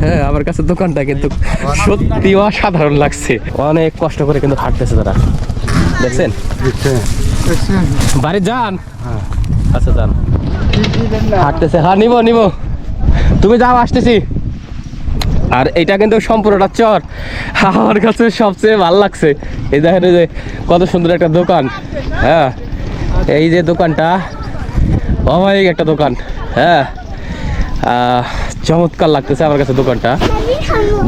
হ্যাঁ অনেক কষ্ট করে আচ্ছা হ্যাঁ তুমি যাও, আসতেছি। আর এটা কিন্তু সম্পূর্ণটা চর। আমার কাছে সবচেয়ে ভালো লাগছে। এই দেখেন যে কত সুন্দর একটা দোকান। হ্যাঁ এই যে দোকানটা অমায়িক একটা দোকান। হ্যাঁ। আহ, চমৎকার লাগতেছে আমার কাছে দোকানটা।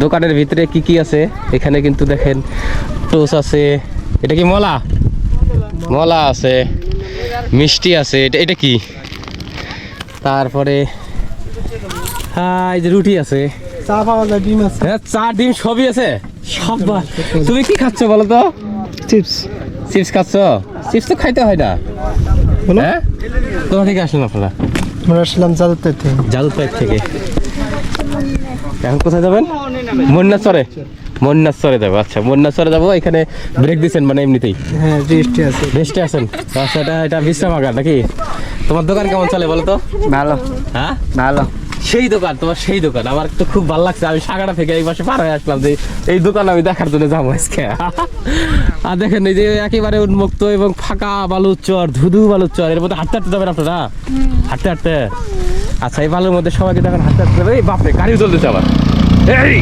দোকানের ভিতরে কি কি আছে? এখানে কিন্তু দেখেন টোস আছে। এটা কি মলা? মলা আছে। মিষ্টি আছে। এটা এটা কি? তারপরে হ্যাঁ এই যে রুটি আছে। চা পাওয়া যায় ডিম আছে। হ্যাঁ চা ডিম সবই আছে। সব তুমি কি খাচ্ছ বলো তো? চিপস। চিপস খাচ্ছ? চিপস তো খাইতে হয় না। হ্যাঁ? থেকে আসলেন আপনারা। আমরা আসলাম জাদুতের থেকে। জাদুপাইক থেকে। এখন কোথায় যাবেন? মন্নাচরে মন্নাচরে যাব আচ্ছা মন্নাচরে যাব এখানে ব্রেক দিচ্ছেন মানে এমনিতেই। হ্যাঁ রেস্টে আছে। রেস্টে আছেন? আচ্ছা এটা এটা বিশ্রামাগার নাকি? তোমার দোকান কেমন চলে বলো তো? ভালো। হ্যাঁ? ভালো। সেই দোকান তোমার সেই দোকান। আমার তো খুব ভালো লাগছে। আমি সাগাটা থেকে এই পাশে পার হয়ে আসলাম যে এই দোকান আমি দেখার জন্য যাব আজকে। আর দেখেন এই যে একেবারে উন্মুক্ত এবং ফাঁকা বালুর চর ধুধু বালুর চর। এর মধ্যে হাঁটতে হাঁটতে যাবেন আপনারা? হাঁটতে হাঁটতে? আচ্ছা এই বালুর মধ্যে সবাইকে দেখেন হাঁটতে হাঁটতে যাবে। এই বাপরে গাড়িও চলতেছে আবার। এই!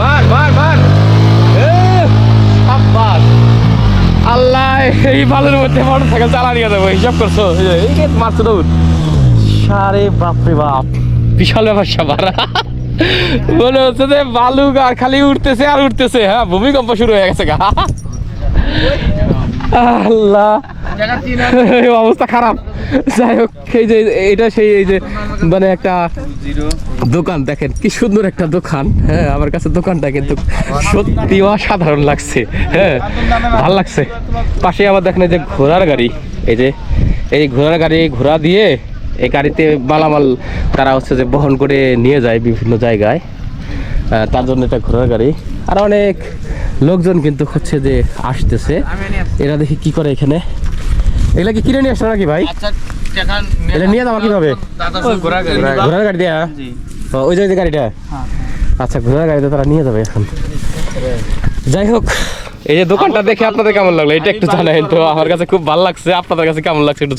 মার মার মার! আল্লাহ এই বালুর মধ্যে মোটরসাইকেল চালা নিয়ে যাব হিসাব করছ? এই মারছো দৌড়। সারে বাপরে বাপ। বিশাল ব্যাপার স্যাপার মনে হচ্ছে যে বালু আর খালি উঠতেছে আর উঠতেছে। হ্যাঁ ভূমিকম্প শুরু হয়ে গেছে গা। আল্লাহ। অবস্থা খারাপ। যাই হোক, এই যে এটা সেই, এই যে মানে একটা দোকান, দেখেন কি সুন্দর একটা দোকান। হ্যাঁ আমার কাছে দোকানটা কিন্তু সত্যি অসাধারণ লাগছে। হ্যাঁ ভালো লাগছে। পাশে আবার দেখেন এই যে ঘোড়ার গাড়ি। এই যে, এই ঘোড়ার গাড়ি ঘোড়া দিয়ে এই গাড়িতে মালামাল তারা হচ্ছে যে বহন করে নিয়ে যায় বিভিন্ন জায়গায়। তার জন্য এটা ঘোড়ার গাড়ি। আর অনেক লোকজন কিন্তু হচ্ছে যে আসতেছে। এরা দেখি কি করে এখানে। এগুলা কি কিনে নিয়ে আসলো নাকি ভাই? এটা নিয়ে যাওয়া কীভাবে? ঘোড়ার গাড়ি। দিয়া? ওই যে গাড়িটা? আচ্ছা ঘোড়ার গাড়িতে তারা নিয়ে যাবে এখন। যাই হোক এই যে দোকানটা দেখে আপনাদের কেমন লাগল? এটা একটু জানাই তো আমার কাছে খুব ভালো লাগছে। আপনাদের কাছে কেমন লাগছে একটু